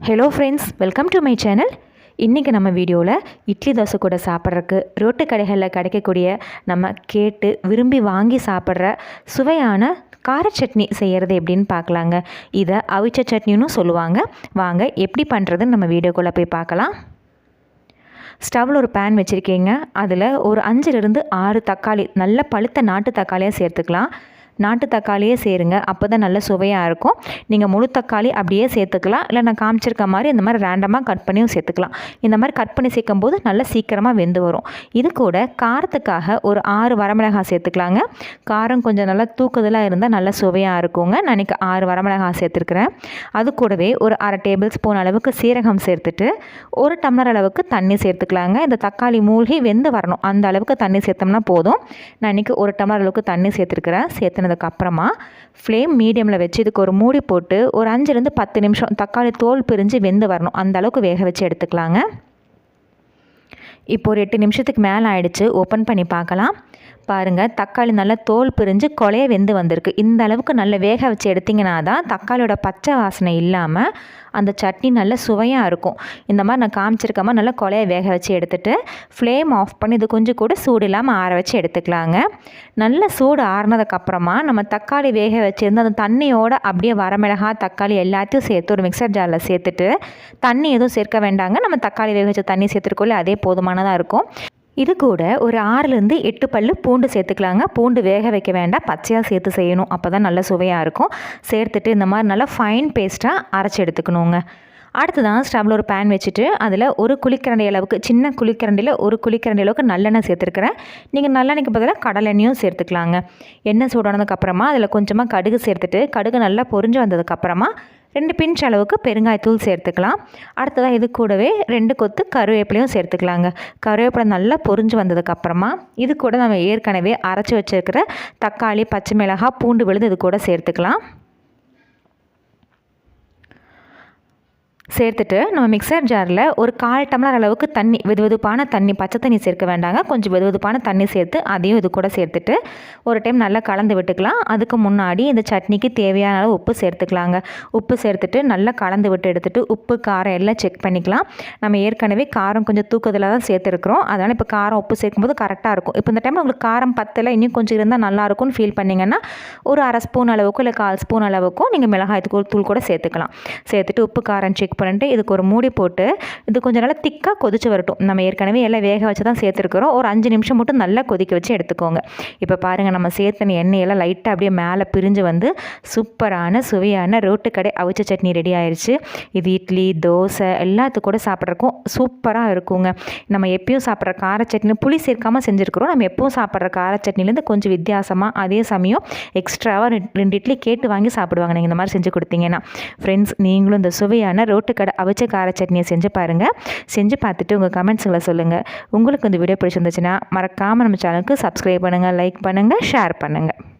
Hello friends welcome to my channel இன்றைக்கி நம்ம வீடியோவில் இட்லி தோசை கூட சாப்பிட்றதுக்கு ரோட்டு கடைகளில் கிடைக்கக்கூடிய நம்ம கேட்டு விரும்பி வாங்கி சாப்பிட்ற சுவையான கார சட்னி செய்கிறது எப்படின்னு பார்க்கலாங்க. இதை அவிச்ச சட்னின்னு சொல்லுவாங்க. வாங்க எப்படி பண்ணுறதுன்னு நம்ம வீடியோக்குள்ளே போய் பார்க்கலாம். ஸ்டவ்வில் ஒரு பேன் வச்சுருக்கீங்க. அதில் ஒரு அஞ்சுலேருந்து ஆறு தக்காளி நல்ல பழுத்த நாட்டு தக்காளியாக சேர்த்துக்கலாம். நாட்டு தக்காளியே சேருங்க. அப்போ தான் நல்ல சுவையாக இருக்கும். நீங்கள் முழு தக்காளி அப்படியே சேர்த்துக்கலாம். இல்லை நான் காமிச்சிருக்க மாதிரி இந்த மாதிரி ரேண்டமாக கட் பண்ணியும் சேர்த்துக்கலாம். இந்த மாதிரி கட் பண்ணி சேர்க்கும் போது நல்லா சீக்கிரமாக வெந்து வரும். இது கூட காரத்துக்காக ஒரு ஆறு வரமிளகாய் சேர்த்துக்கலாங்க. காரம் கொஞ்சம் நல்லா தூக்குதலாக இருந்தால் நல்லா சுவையாக இருக்குங்க. நான் இன்றைக்கி ஆறு வரமிளகாய் சேர்த்துருக்குறேன். அது கூடவே ஒரு அரை டேபிள் ஸ்பூன் அளவுக்கு சீரகம் சேர்த்துட்டு ஒரு டம்ளர் அளவுக்கு தண்ணி சேர்த்துக்கலாங்க. இந்த தக்காளி மூழ்கி வெந்து வரணும். அந்த அளவுக்கு தண்ணி சேர்த்தோம்னா போதும். நான் இன்றைக்கி ஒரு டம்ளர் அளவுக்கு தண்ணி சேர்த்துருக்குறேன். சேர்த்து அப்புறமா ஃப்ளேம் மீடியமில் வச்சு இதுக்கு ஒரு மூடி போட்டு ஒரு அஞ்சுலேருந்து பத்து நிமிஷம் தக்காளி தோல் பிரிஞ்சு வெந்து வரணும். அந்த அளவுக்கு வேக வச்சு எடுத்துக்கலாங்க. இப்போ ஒரு எட்டு நிமிஷத்துக்கு மேலே ஆயிடுச்சு. ஓப்பன் பண்ணி பார்க்கலாம். பாருங்கள் தக்காளி நல்லா தோல் பிரிஞ்சு கொலைய வெந்து வந்திருக்கு. இந்த அளவுக்கு நல்லா வேக வச்சு எடுத்திங்கன்னா தான் தக்காளியோட பச்சை வாசனை இல்லாமல் அந்த சட்னி நல்ல சுவையாக இருக்கும். இந்த மாதிரி நான் காமிச்சிருக்க மாதிரி நல்லா கொலைய வேக வச்சு எடுத்துகிட்டு ஃப்ளேம் ஆஃப் பண்ணி இது கொஞ்சம் கூட சூடு இல்லாமல் ஆற வச்சு எடுத்துக்கலாங்க. நல்லா சூடு ஆறினதுக்கப்புறமா நம்ம தக்காளி வேக வச்சுருந்து அந்த தண்ணியோடு அப்படியே வரமிளகா தக்காளி எல்லாத்தையும் சேர்த்து ஒரு மிக்சர் ஜாரில் சேர்த்துட்டு தண்ணி எதுவும் சேர்க்க வேண்டாங்க. நம்ம தக்காளி வேக வச்ச தண்ணி சேர்த்துருக்கோல்ல அதே போதுமானதாக இருக்கும். இது கூட ஒரு ஆறுலேருந்து எட்டு பல் பூண்டு சேர்த்துக்கலாங்க. பூண்டு வேக வைக்க வேண்டாம். பச்சையாக சேர்த்து செய்யணும். அப்போ தான் நல்ல சுவையாக இருக்கும். சேர்த்துட்டு இந்த மாதிரி நல்லா ஃபைன் பேஸ்ட்டாக அரைச்சி எடுத்துக்கணுங்க. அடுத்ததான் ஸ்டவ்வில் ஒரு பேன் வச்சுட்டு அதில் ஒரு குளிக்கரண்டி அளவுக்கு சின்ன குளிக்கரண்டியில் ஒரு குளிக்கரண்டி அளவுக்கு நல்லெண்ணெய் சேர்த்துருக்குறேன். நீங்கள் நல்லெண்ணெய்க்கு பதிலாக கடலெண்ணையும் சேர்த்துக்கலாங்க. எண்ணெய் சூடானதுக்கப்புறமா அதில் கொஞ்சமாக கடுகு சேர்த்துட்டு கடுகு நல்லா பொறிஞ்சு வந்ததுக்கப்புறமா ரெண்டு பிஞ்ச் அளவுக்கு பெருங்காயத்தூள் சேர்த்துக்கலாம். அடுத்ததாக இது கூடவே ரெண்டு கொத்து கருவேப்பிலையும் சேர்த்துக்கலாங்க. கருவேப்பிலை நல்லா பொறிஞ்சு வந்ததுக்கப்புறமா இது கூட நம்ம ஏற்கனவே அரைச்சி வச்சுருக்கிற தக்காளி பச்சை மிளகாய் பூண்டு விழுது இது கூட சேர்த்துக்கலாம். சேர்த்துட்டு நம்ம மிக்சர் ஜாரில் ஒரு கால் டம்ளர் அளவுக்கு தண்ணி வெது வெதுப்பான தண்ணி பச்சை தண்ணி சேர்க்க வேண்டாங்க. கொஞ்சம் வெது வெதுப்பான தண்ணி சேர்த்து அதையும் இது கூட சேர்த்துட்டு ஒரு டைம் நல்லா கலந்து விட்டுக்கலாம். அதுக்கு முன்னாடி இந்த சட்னிக்கு தேவையான அளவு உப்பு சேர்த்துக்கலாங்க. உப்பு சேர்த்துட்டு நல்லா கலந்து விட்டு எடுத்துகிட்டு உப்பு காரம் எல்லாம் செக் பண்ணிக்கலாம். நம்ம ஏற்கனவே காரம் கொஞ்சம் தூக்கத்தில் தான் சேர்த்துருக்குறோம். அதனால் இப்போ காரம் உப்பு சேர்க்கும்போது கரெக்டாக இருக்கும். இப்போ இந்த டைமில் உங்களுக்கு காரம் பத்தில் இன்னும் கொஞ்சம் இருந்தால் நல்லாயிருக்கும்னு ஃபீல் பண்ணிங்கன்னா ஒரு அரை ஸ்பூன் அளவுக்கும் இல்லை கால் ஸ்பூன் அளவுக்கும் நீங்கள் மிளகாய் தூள் கூட சேர்த்துக்கலாம். சேர்த்துட்டு உப்பு காரம் செக் பண்ணிட்டு இதுக்கு ஒரு மூடி போட்டு இது கொஞ்சம் நல்லா திக்காக கொதிச்சு வரட்டும். நம்ம ஏற்கனவே எல்லாம் வேக வச்சு தான் சேர்த்துருக்குறோம். ஒரு அஞ்சு நிமிஷம் மட்டும் நல்லா கொதிக்க வச்சு எடுத்துக்கோங்க. இப்போ பாருங்கள் நம்ம சேர்த்தன எண்ணெயெல்லாம் லைட்டாக அப்படியே மேலே பிரிஞ்சு வந்து சூப்பரான சுவையான ரோட்டு கடை அவிச்ச சட்னி ரெடி ஆயிடுச்சு இது இட்லி தோசை எல்லாத்து கூட சாப்பிட்றக்கும் சூப்பராக இருக்குங்க. நம்ம எப்பயும் சாப்பிட்ற கார சட்னி புளி சேர்க்காமல் செஞ்சுருக்குறோம். நம்ம எப்பவும் சாப்பிட்ற கார சட்னிலேருந்து கொஞ்சம் வித்தியாசமாக அதே சமயம் எக்ஸ்ட்ராவாக ரெண்டு இட்லி கேட்டு வாங்கி சாப்பிடுவாங்க. நீங்கள் இந்த மாதிரி செஞ்சு கொடுத்தீங்கன்னா. ஃப்ரெண்ட்ஸ் நீங்களும் இந்த சுவையான ரோட்டு கடை அவிச்ச கார சட்னியை செஞ்சு பாருங்கள் செஞ்சு பார்த்துட்டு உங்கள் கமெண்ட்ஸுங்களை சொல்லுங்கள் உங்களுக்கு இந்த வீடியோ பிடிச்சிருந்துச்சுன்னா மறக்காமல் நம்ம சேனலுக்கு சப்ஸ்கிரைப் பண்ணுங்கள் லைக் பண்ணுங்கள் ஷேர் பண்ணுங்கள்